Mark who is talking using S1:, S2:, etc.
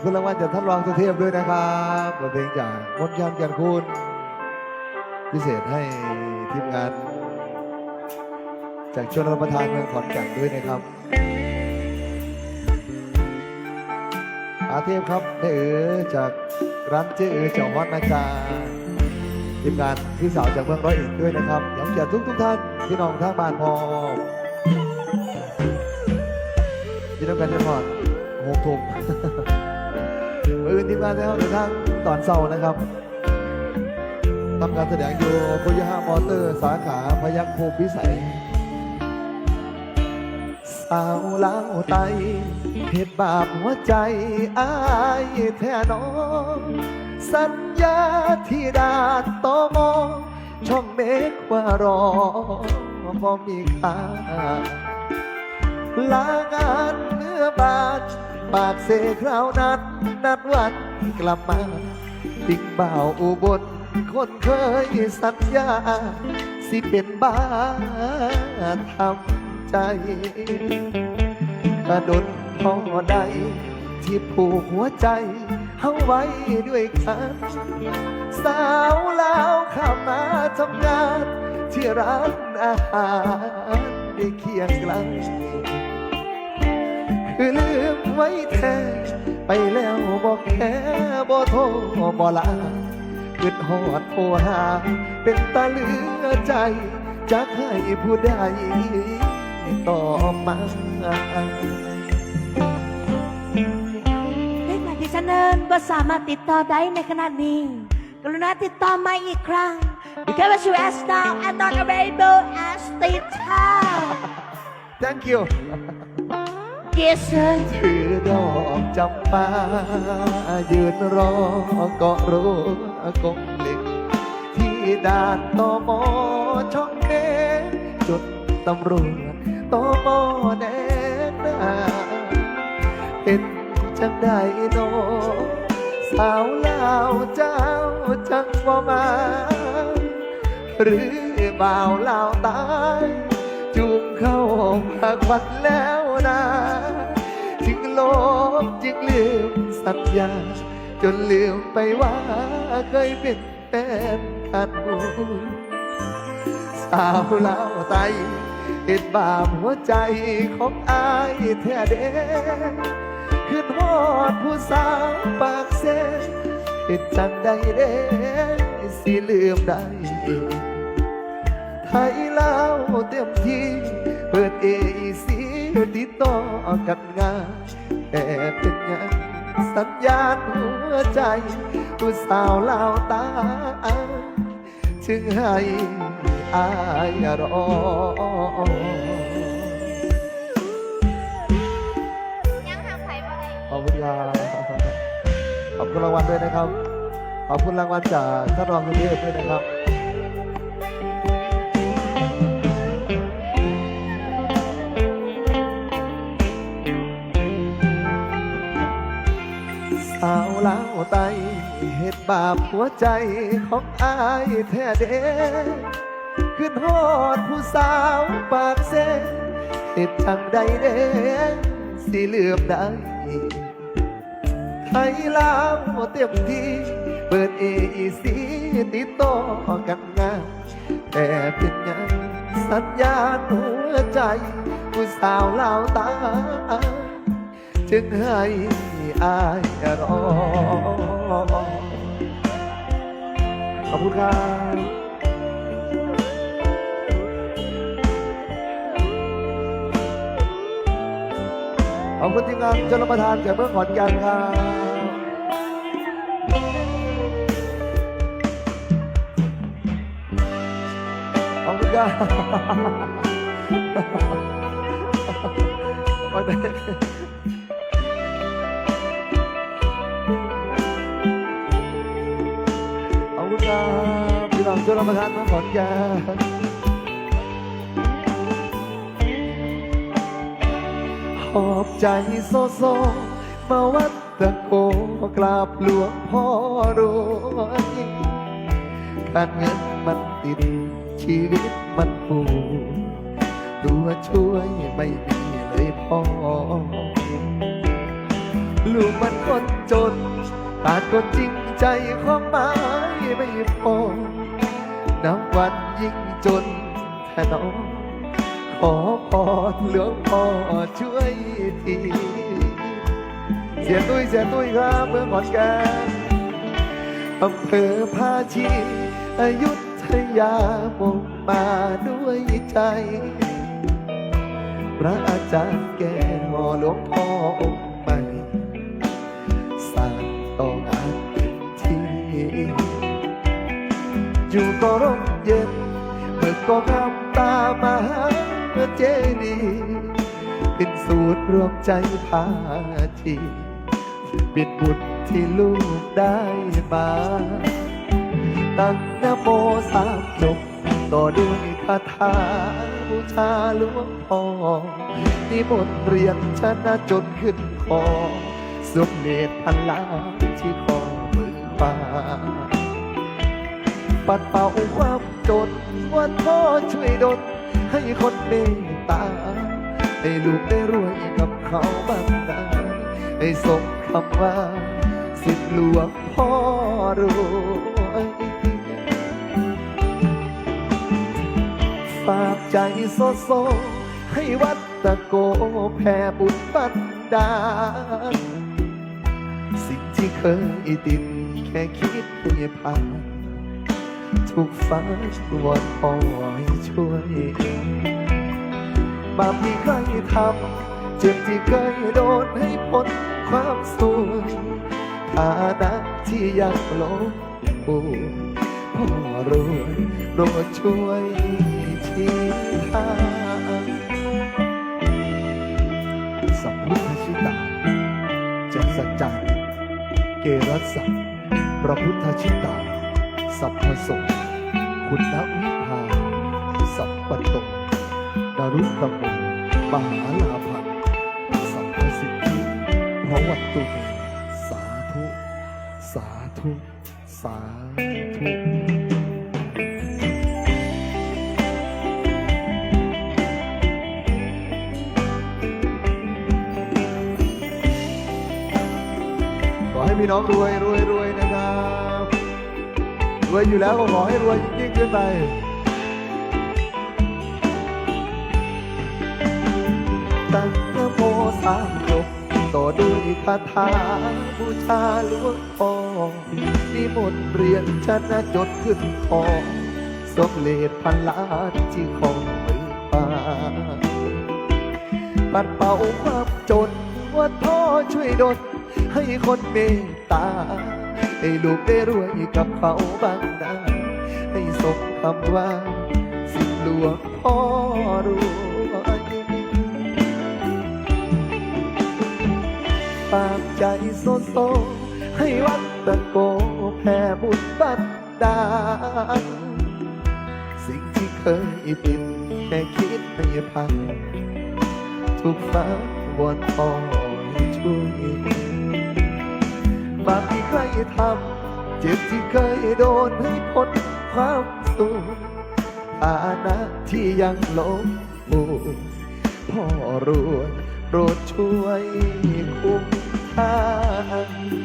S1: อบคุณรางวัลจากท่านรองสุเทพด้วยนะครับบทเพลงจากมนต์ยันกันคุณ พิเศษให้ทีมงาน จากชนรับประทานเมืองขอนแก่นด้วยนะครับอาเทพครับได้เอ๋อจากร้านเจ๊เอ๋อเจ้าฮอตนะจ๊ะทีมงานพี่สาวจากเมืองร้อยเอ็ดด้วยนะครับย้ำเกียรติทุกทุกท่านพี่น้องทางบ้านพอพี่น้องกันจะพอดหกทุ่ม มืออื่นทีมงานจะเข้าในทางตอนเช้านะครับทำการแสดงอยู่โคโยฮามอเตอร์ สาขาพยัคฆ์ภูมิพิสัย สาวลาวไตเหตุบาปหัวใจอายแท้น้อง สัญญาที่ดาตอมอง ช่องเมฆว่ารอบ่มีค่าลางานเมื่อบาด ปากเสคราวนัดนัดวันกลับมา ติ่งบ่าวอุบลคนเคยสัญญา สิเป็นบ้าทำใจกระดนพอใดที่ผูกหัวใจเฮาไว้ด้วยกันสาวลาวข้ามาทำงาน ที่ร้านอาหารได้เคียงไกล คือลืมไว้แท้ไปแล้วบอกแค่บ่โทรบ่ลาคิดหอดโทรหา เป็นตาเหลือใจจะให้ผู้ใดต่อมา
S2: เลขหมายที่ฉันเอินก็สามารถติดต่อได้ในขณะนี้ กรุณาติดต่อมาอีกครั้ง Because you are now and not available as the time
S1: thank you
S2: Yes sir
S1: ถือดอกจำปายืนรอเกาะรั้วกงเหล็ก ที่ด่านตอมอช่องเนจุดตำรวจตอมอแนนาเป็นจังไดโนสาวลาวเจ้าจังบ่มา หรือบ่าวลาวตายจูงเข้าหากวันแล้วนะจึงล จึงลืมสัญญา จนลืมไปว่าเคยเป็นแฟนกันสาวลาวไตเห็นบาปหัวใจของอายแท้เด้ขึ้นฮอดผู้สาวปากเส้นเป็นจังใดเด้สิลืมได้ไทยลาวเต็มที่ เปิดเอซีติดต่อกันงาน แต่เป็นงานสัญญาณหัวใจผู้สาวลาวตาจึงให้อายรอ
S2: ยังทางไผ่บ่ได้
S1: ขอบคุณครับขอบคุณรางวัลด้วยนะครับ ขอบคุณรางวัลจากท่านรองสุเทพด้วยนะครับ สาวลาวไตเหตุบาปหัวใจของอายแท้เด้ขึ้นฮอดผู้สาวปากเส้นเหตุทางใดเด้สิเลือมได้ไทยลาวเต็มที่ เปิดเอซีติดต่อกันงาน แต่เป็นงานสัญญาหัวใจ ผู้สาวลาวตา จึงให้ อายรอขอบคุณครับขอบคุณทีมงานชลประทานจากเมืองขอนแก่นครับขอบคุณครับวันนี้ ครับประทานเมืองขอนแก่นขอบใจโซโซ มาวัดตะโกกราบหลวงพ่อรวยการเงินมันติด ชีวิตมันปูตัวช่วยไม่มีเลยพ่อ ลูกมันคนจนตาดก็จริงใจความหมายไม่พอ น้ำวันยิ่งจนแค่น้องขอพรหลวงพ่อช่วยทีเสียตุ้ยเสียตุ้ยครับเมืองขอนแก่นอำเภอภาชีอายุธยามุ่งมาด้วยใจ พระอาจารย์แก่หอหลวงพ่อองค์ใหม่สร้างต่องานเต็มที่ อยู่ก็ร่มเย็นเมื่อก็งามตามหาเจดีย์เป็นสูตรรวมใจพาทีเป็นบุญที่ลูกได้มาตั้งนโมสามจบต่อด้วยคาถาบูชาหลวงพ่อนิมนต์เรียนชนะจนขึ้นคอสมเด็จพันล้านที่คอมือป่า ปัดเป่าความจนวันพ่อช่วยดลให้คนเมตตาให้ลูกได้รวยกับเขาบ้างนะให้สมคำว่า สิทธิหลวงพ่อรวยฝากใจโซโซ ให้วัดตะโกแผ่บุญบันดาลสิ่งที่เคยติดแค่คิดให้ผ่าน ทุกฟ้าวนขอให้ช่วยบาปที่เคยทำเจ็บที่เคยโดนให้พ้นความสวยฐานะที่ยังลงปูพ่อรวยโปรดช่วยชี้ทางสัมพุทธชิตาจัสัจจาเกรัสสะพระพุทธชิตา สัพพโสคุณนวิภาสัพปโตดารุตโมมหาลาภังสัพพสิทธิพระวัตตุสาธุ สาธุ สาธุขอให้พี่น้องรวยรวยรวย รวยอยู่แล้วก็ขอให้รวยยิ่งขึ้นไปตั้งนะโมสามจบต่อด้วยคาถาบูชาหลวงพ่อนิมนต์เรียนชนะจดขึ้นคอสมเลดพันล้านที่คอมือป่าปัดเป่าความจนว่าพ่อช่วยดลให้คนเมตตา ให้ลูกได้รวยกับเขาบ้างนะให้สมคำว่า สิหลวงพ่อรวยฝากใจโซโซ ให้วัดตะโกแผ่บุญบันดาลสิ่งที่เคยปิดแค่คิดไม่พังทุกฟ้าวอนขอให้ช่วย เคยทำเจ็บที่เคยโดนให้พ้นความสุขฐานะที่ยังหลงมูพ่อรวยโปรดช่วยคุ้มทาง